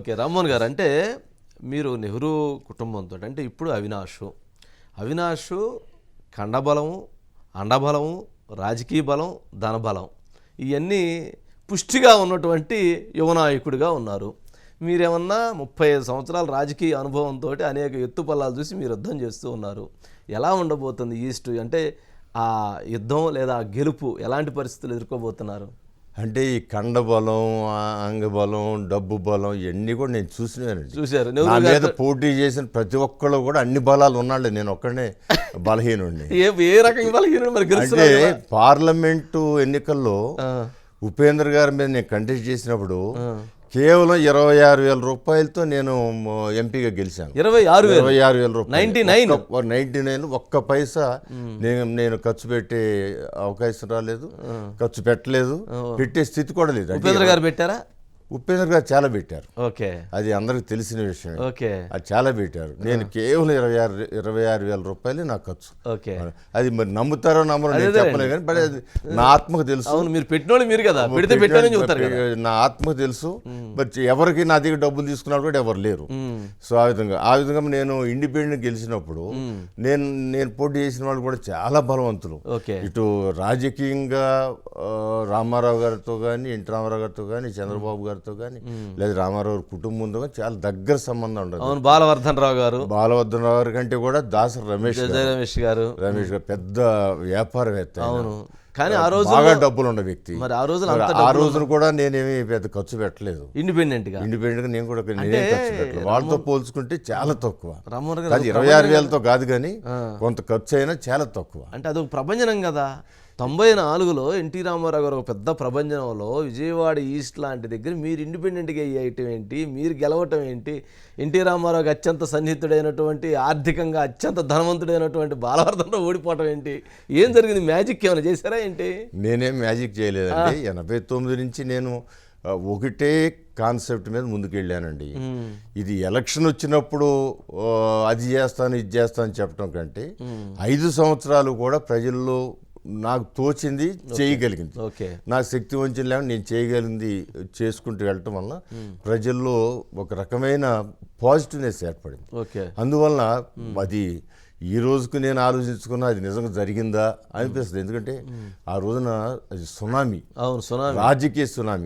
Okay Rammohan గారు. అంటే మీరు నెహ్రూ కుటుంబంతో అంటే ఇప్పుడు అవినాష్. అవినాష్ కండబలము అండబలము రాజకీయ బలం ధనబలం ఇవన్నీ పుష్టిగా ఉన్నటువంటి యువనాయకుడిగా ఉన్నారు. మీరేమన్నా ముప్పై ఐదు సంవత్సరాల రాజకీయ అనుభవంతో అనేక ఎత్తుపల్లాలు చూసి మీరు యుద్ధం చేస్తూ ఉన్నారు. ఎలా ఉండబోతుంది ఈస్ట్? అంటే ఆ యుద్ధం లేదా ఆ గెలుపు ఎలాంటి పరిస్థితులు ఎదుర్కోబోతున్నారు? అంటే ఈ కండబలం ఆ అంగబలం డబ్బు బలం ఇవన్నీ కూడా నేను చూసినానండి. చూశారు. నా మీద పోటీ చేసిన ప్రతి ఒక్కళ్ళు కూడా అన్ని బలాలు ఉన్నాడు నేను ఒక్కడనే బలహీనుడిని ఏ ఏ రకంగా బలహీనుడు మరి అంటే? పార్లమెంటు ఎన్నికల్లో ఉపేంద్ర గారి మీద నేను కంటెస్ట్ చేసినప్పుడు కేవలం ఇరవై ఆరు వేల రూపాయలతో నేను ఎంపీగా గెలిచాను. ఇరవై ఆరు ఇరవై ఆరు వేల రూపాయలు. 99? నైన్టీ నైన్ ఒక్క పైసా నేను నేను ఖర్చు పెట్టే అవకాశం రాలేదు. ఖర్చు పెట్టలేదు. పెట్టే స్థితి కూడా లేదు. ఉపేంద్ర గారు పెట్టారా? ఉపేంద్ర గారు చాలా పెట్టారు. ఓకే. అది అందరికి తెలిసిన విషయం ఓకే. అది చాలా పెట్టారు. నేను కేవలం ఇరవై ఆరు ఇరవై ఆరు వేల రూపాయలు నా ఖర్చు. ఓకే. అది మరి నమ్ముతారో నమ్మరో నేను చెప్పలేదు కానీ బట్ అది నా ఆత్మకు తెలుసు. అవును మీరు పెట్టినోళ్ళు మీరు కదా. పెడితే చెబుతారు కదా. నా ఆత్మకు తెలుసు. బట్ ఎవరికి నా దగ్గర డబ్బులు తీసుకున్నారు కూడా ఎవరు లేరు. సో ఆ విధంగా ఆ విధంగా నేను ఇండిపెండెంట్ గెలిచినప్పుడు నేను నేను పోటీ చేసిన వాళ్ళు కూడా చాలా బలవంతులు. ఓకే. ఇటు రాజకీయంగా రామారావు గారితో కానీ ఎన్టీ రామారావు గారితో కానీ చంద్రబాబు గారితో కానీ లేదా రామారావు కుటుంబంతో కానీ చాలా దగ్గర సంబంధం ఉండదు. అవును బాలవర్ధన్ రావు గారు. బాలవర్ధనరావు గారి కంటే కూడా దాసరి రమేష్ రమేష్ గారు. రమేష్ గారు పెద్ద వ్యాపారవేత్త. అవును. కానీ ఆ రోజు బాగా డబ్బులు ఉన్న వ్యక్తి. మరి ఆ అంత ఆ రోజున కూడా నేనేమి పెద్ద ఖర్చు పెట్టలేదు. ఇండిపెండెంట్గా. ఇండిపెండెంట్గా నేను కూడా నేనే ఖర్చు పెట్టలేదు. వాళ్ళతో పోల్చుకుంటే చాలా తక్కువ. అది ఇరవై ఆరు వేలతో కాదు కానీ కొంత ఖర్చు అయినా చాలా తక్కువ. అంటే అదొక ప్రభంజనం కదా. తొంభై నాలుగులో ఎన్టీ రామారావు గారు ఒక పెద్ద ప్రభంజనంలో విజయవాడ ఈస్ట్ లాంటి దగ్గర మీరు ఇండిపెండెంట్గా అయ్యటం ఏంటి? మీరు గెలవటం ఏంటి? ఎన్టీ రామారావుకి అత్యంత సన్నిహితుడైనటువంటి ఆర్థికంగా అత్యంత ధనవంతుడైనటువంటి బాలవర్ధనరావు ఓడిపోవటం ఏంటి? ఏం జరిగింది? మ్యాజిక్ ఏమైనా చేశారా ఏంటి? నేనేం మ్యాజిక్ చేయలేదండి. ఎనభై తొమ్మిది నుంచి నేను ఒకటే కాన్సెప్ట్ మీద ముందుకెళ్ళానండి. ఇది ఎలక్షన్ వచ్చినప్పుడు అది చేస్తాను ఇది చేస్తాను చెప్పడం కంటే ఐదు సంవత్సరాలు కూడా ప్రజల్లో నాకు తోచింది చేయగలిగింది. ఓకే. నాకు శక్తి వంచన లేకుండా నేను చేయగలిగింది చేసుకుంటూ వెళ్ళటం వల్ల ప్రజల్లో ఒక రకమైన పాజిటివ్నెస్ ఏర్పడింది. ఓకే. అందువలన అది ఈ రోజుకు నేను ఆలోచించుకున్నా అది నిజంగా జరిగిందా అనిపిస్తుంది. ఎందుకంటే ఆ రోజున అది సునామీ. అవును సునామీ. రాజకీయ సునామీ.